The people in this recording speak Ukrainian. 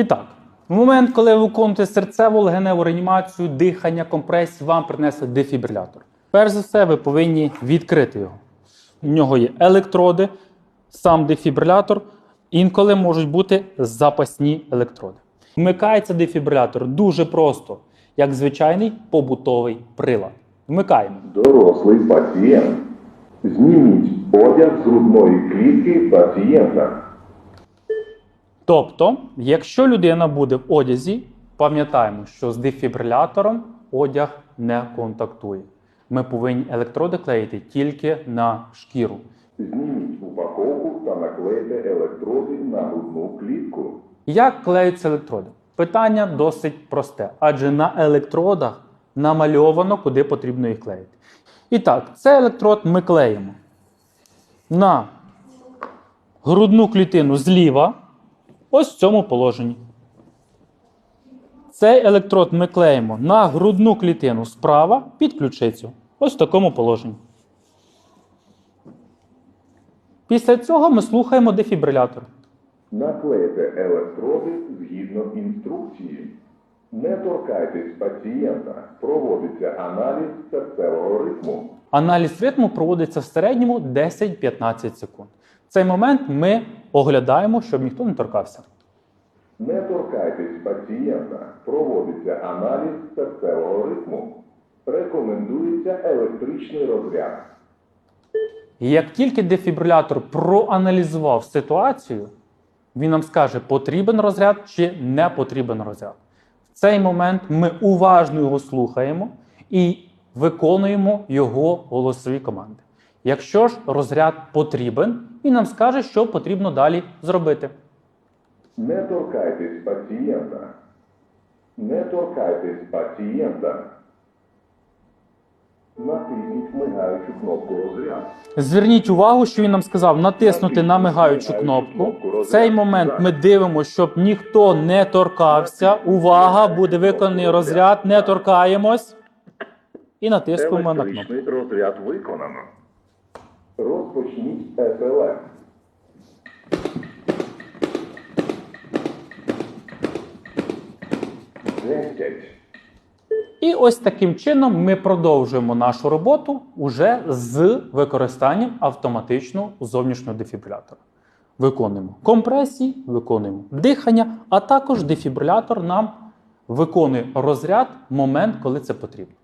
І так, в момент, коли ви виконуєте серцеву легеневу реанімацію, дихання, компресію, вам принесли дефібрилятор. Перш за все, ви повинні відкрити його. У нього є електроди, сам дефібрилятор. Інколи можуть бути запасні електроди. Вмикається дефібрилятор дуже просто, як звичайний побутовий прилад. Вмикаємо. Дорослий пацієнт. Зніміть одяг з грудної клітки пацієнта. Тобто, якщо людина буде в одязі, пам'ятаємо, що з дефібрилятором одяг не контактує. Ми повинні електроди клеїти тільки на шкіру. Зніміть упаковку та наклейте електроди на грудну клітку. Як клеються електроди? Питання досить просте, адже на електродах намальовано, куди потрібно їх клеїти. І так, цей електрод ми клеїмо на грудну клітину зліва, ось в цьому положенні. Цей електрод ми клеїмо на грудну клітину справа під ключицю. Ось в такому положенні. Після цього ми слухаємо дефібрилятор. Наклейте електроди згідно інструкції. Не торкайтесь пацієнта. Проводиться аналіз серцевого ритму. Аналіз ритму проводиться в середньому 10-15 секунд. В цей момент ми оглядаємо, щоб ніхто не торкався. Не торкайтесь пацієнта. Проводиться аналіз серцевого ритму. Рекомендується електричний розряд. Як тільки дефібрилятор проаналізував ситуацію, він нам скаже, потрібен розряд чи не потрібен розряд. В цей момент ми уважно його слухаємо і виконуємо його голосові команди. Якщо ж розряд потрібен, він нам скаже, що потрібно далі зробити. Не торкайтесь пацієнта. Не торкайтесь пацієнта. Натисніть мигаючу кнопку розряд. Зверніть увагу, що він нам сказав натиснути на мигаючу кнопку. В цей момент ми дивимося, щоб ніхто не торкався. Увага, буде виконаний розряд, не торкаємось. І натискуємо на кнопку. Розряд виконано. Розпочніть СЛС. І ось таким чином ми продовжуємо нашу роботу уже з використанням автоматичного зовнішнього дефібрилятора. Виконуємо компресії, виконуємо дихання, а також дефібрилятор нам виконує розряд в момент, коли це потрібно.